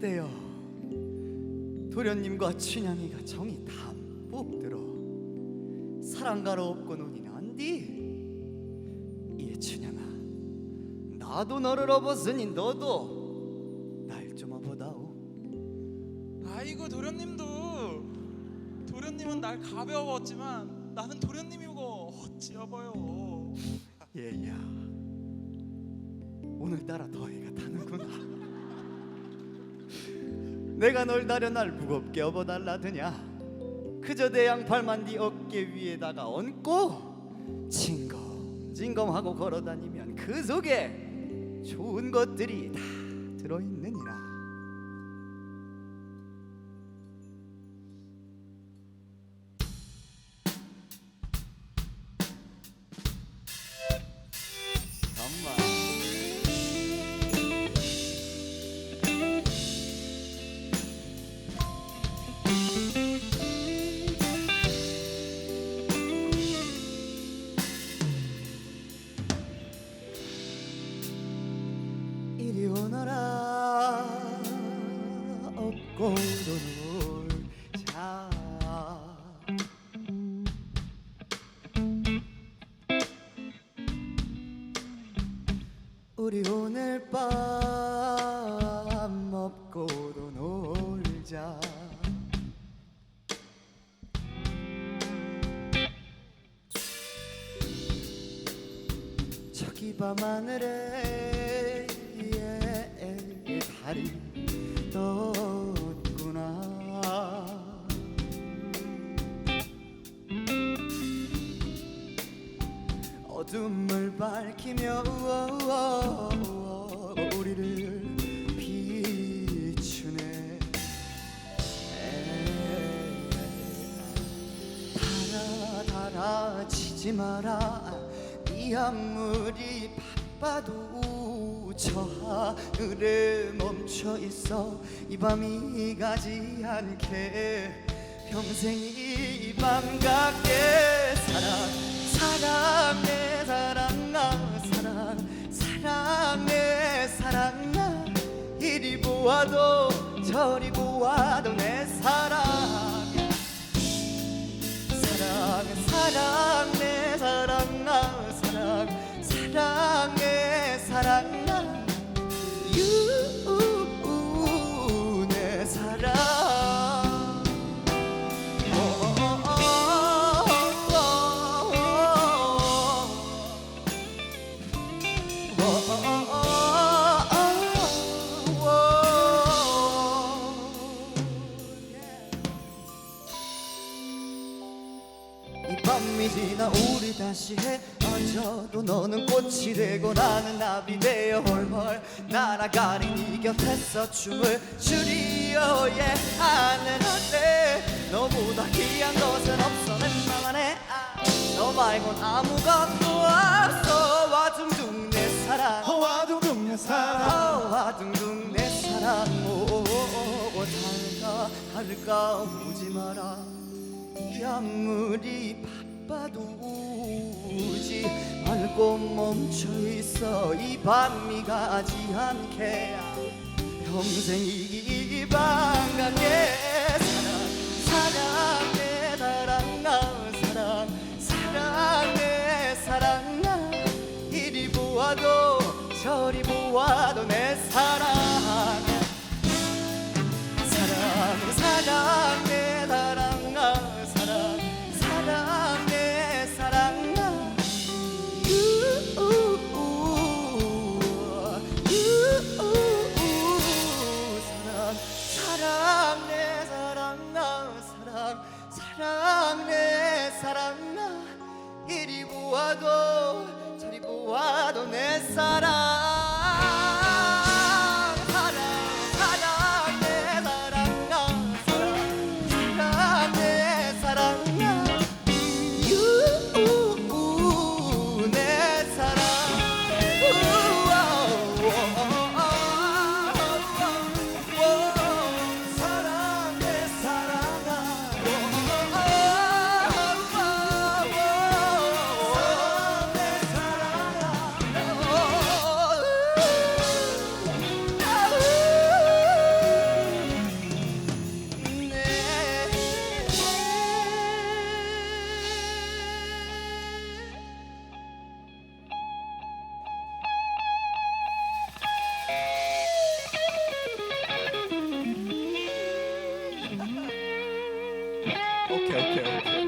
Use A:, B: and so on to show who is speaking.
A: 때요. 도련님과 춘향이가 정이 담뿍 들어 사랑가로 없고 눈이 난디? 이에 춘향아 나도 너를 업었으니 너도 날 좀 업어다오.
B: 아이고 도련님도. 도련님은 날 가벼웠지만 나는 도련님이고 어찌여봐요?
A: 얘야 오늘따라 더위가 타는구나 내가 널 다려 날 무겁게 업어달라드냐? 그저 내 양팔만 네 어깨 위에다가 얹고 징검징검하고 걸어다니면 그 속에 좋은 것들이 다 들어있느니라 오너라. 업고도 놀자. 우리 오늘 밤 먹고도 놀자. 저기 밤하늘에 예, 달이 떴구나. 어둠을 밝히며 우리를 비추네. 달아 달아 치지 마라. 이 아무리 바빠도 저 하늘에 멈춰 있어. 이 밤이 가지 않게 평생 이밤 같게 사랑 사랑해 사랑아 사랑. 사랑해 사랑아. 이리 보아도 저리 보아도 내 사랑이야 사랑 사랑 내 사랑아 사랑. 사랑해 이 밤이 지나 우리 다시 헤 어져도 너는 꽃이 되고 나는 나비 되어 헐헐 날아가는 이 곁에서 춤을 추리어 예. 하늘 아래 너보다 귀한 것은 없어. 내 맘 안에 아, 너 말곤 아무것도 없어. 와둥둥 내 사랑.
C: 와둥둥 내 사랑.
A: 와둥둥 내 사랑. 오 할까 할까 오지 마라. 이 아무리 바빠도 말고 멈춰 있어. 이 밤이 가지 않게. 평생 이 밤 가게 보아도 자리 보아도 내 사랑. okay, okay.